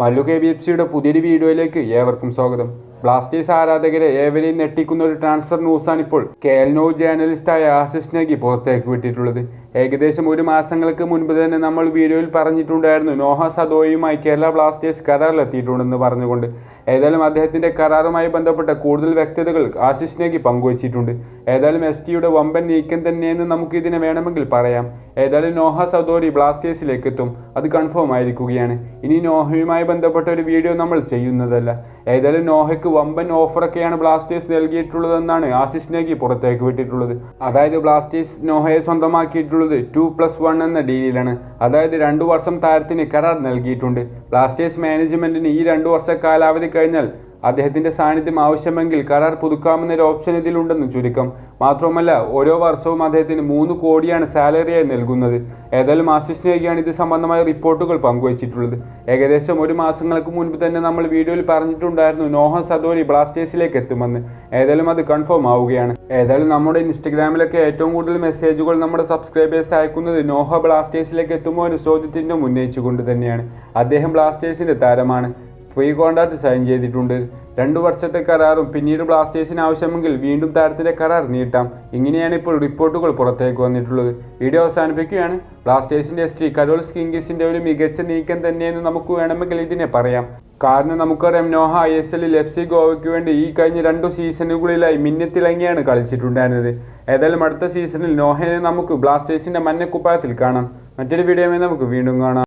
Mallu K B F സിയുടെ പുതിയൊരു വീഡിയോയിലേക്ക് ഏവർക്കും സ്വാഗതം. ബ്ലാസ്റ്റേഴ്സ് ആരാധകരെ ഏവരെയും ഞെട്ടിക്കുന്ന ഒരു ട്രാൻസ്ഫർ ന്യൂസാണ് ഇപ്പോൾ കെ എൽ നോ ജേർണലിസ്റ്റായ ആശിഷ് നഗി പുറത്തേക്ക് വിട്ടിട്ടുള്ളത്. ഏകദേശം ഒരു മാസങ്ങൾക്ക് മുൻപ് തന്നെ നമ്മൾ വീഡിയോയിൽ പറഞ്ഞിട്ടുണ്ടായിരുന്നു നോഹ സദോയുമായി കേരള ബ്ലാസ്റ്റേഴ്സ് കരാറിലെത്തിയിട്ടുണ്ടെന്ന് പറഞ്ഞുകൊണ്ട്. ഏതായാലും അദ്ദേഹത്തിന്റെ കരാറുമായി ബന്ധപ്പെട്ട കൂടുതൽ വ്യക്തതകൾ ആശിഷ് നേഗി പങ്കുവച്ചിട്ടുണ്ട്. ഏതായാലും എസ് ടിയുടെ വമ്പൻ നീക്കം തന്നെയെന്ന് നമുക്ക് ഇതിനെ വേണമെങ്കിൽ പറയാം. ഏതായാലും നോഹ സദോരി ബ്ലാസ്റ്റേഴ്സിലേക്ക് എത്തും അത് കൺഫേം ആയിരിക്കുകയാണ്. ഇനി നോഹയുമായി ബന്ധപ്പെട്ട ഒരു വീഡിയോ നമ്മൾ ചെയ്യുന്നതല്ല. ഏതായാലും നോഹയ്ക്ക് വമ്പൻ ഓഫറൊക്കെയാണ് ബ്ലാസ്റ്റേഴ്സ് നൽകിയിട്ടുള്ളതെന്നാണ് ആശിഷ് നേഗി പുറത്തേക്ക് വിട്ടിട്ടുള്ളത്. അതായത് ബ്ലാസ്റ്റേഴ്സ് നോഹയെ സ്വന്തമാക്കിയിട്ടുള്ളത് ടു പ്ലസ് വൺ എന്ന ഡീലിലാണ് അതായത് രണ്ടു വർഷം താരത്തിന് കരാർ നൽകിയിട്ടുണ്ട്. ബ്ലാസ്റ്റേഴ്സ് മാനേജ്മെന്റിന് ഈ രണ്ടു വർഷ കാലാവധി കഴിഞ്ഞാൽ അദ്ദേഹത്തിന്റെ സാന്നിധ്യം ആവശ്യമെങ്കിൽ കരാർ പുതുക്കാമെന്നൊരു ഓപ്ഷൻ ഇതിലുണ്ടെന്ന് ചുരുക്കം. മാത്രമല്ല ഓരോ വർഷവും അദ്ദേഹത്തിന് മൂന്ന് കോടിയാണ് സാലറിയായി നൽകുന്നത്. ഏതായാലും ആശിഷിനെയൊക്കെയാണ് ഇത് സംബന്ധമായ റിപ്പോർട്ടുകൾ പങ്കുവച്ചിട്ടുള്ളത്. ഏകദേശം ഒരു മാസങ്ങൾക്ക് മുൻപ് തന്നെ നമ്മൾ വീഡിയോയിൽ പറഞ്ഞിട്ടുണ്ടായിരുന്നു നോഹ സദോരി ബ്ലാസ്റ്റേഴ്സിലേക്ക് എത്തുമെന്ന്. ഏതായാലും അത് കൺഫേം ആവുകയാണ്. ഏതായാലും നമ്മുടെ ഇൻസ്റ്റഗ്രാമിലൊക്കെ ഏറ്റവും കൂടുതൽ മെസ്സേജുകൾ നമ്മുടെ സബ്സ്ക്രൈബേഴ്സ് അയക്കുന്നത് നോഹ ബ്ലാസ്റ്റേഴ്സിലേക്ക് എത്തുമോ എന്ന ചോദ്യത്തിന്റെ ഉന്നയിച്ചുകൊണ്ട് തന്നെയാണ്. അദ്ദേഹം ബ്ലാസ്റ്റേഴ്സിന്റെ താരമാണ്. ഫ്രീ കോൺട്രാക്ട് സൈൻ ചെയ്തിട്ടുണ്ട്. രണ്ടു വർഷത്തെ കരാറും പിന്നീട് ബ്ലാസ്റ്റേഴ്സിന് ആവശ്യമെങ്കിൽ വീണ്ടും താരത്തിന്റെ കരാർ നീട്ടാം. ഇങ്ങനെയാണ് ഇപ്പോൾ റിപ്പോർട്ടുകൾ പുറത്തേക്ക് വന്നിട്ടുള്ളത്. വീഡിയോ അവസാനിപ്പിക്കുകയാണ്. ബ്ലാസ്റ്റേഴ്സിന്റെ എസ് ടി കരോൾ സ്കിങ്കിസിന്റെ ഒരു മികച്ച നീക്കം തന്നെയെന്ന് നമുക്ക് വേണമെങ്കിൽ ഇതിനെ പറയാം. കാരണം നമുക്കറിയാം നോഹ ഐ എസ് എല്ലിൽ എഫ് സി ഗോവയ്ക്ക് വേണ്ടി ഈ കഴിഞ്ഞ രണ്ടു സീസണുകളിലായി മിന്നത്തിളങ്ങിയാണ് കളിച്ചിട്ടുണ്ടായിരുന്നത്. ഏതായാലും അടുത്ത സീസണിൽ നോഹയെ നമുക്ക് ബ്ലാസ്റ്റേഴ്സിന്റെ മഞ്ഞക്കുപ്പായത്തിൽ കാണാം. മറ്റൊരു വീഡിയോയുമായി നമുക്ക് വീണ്ടും കാണാം.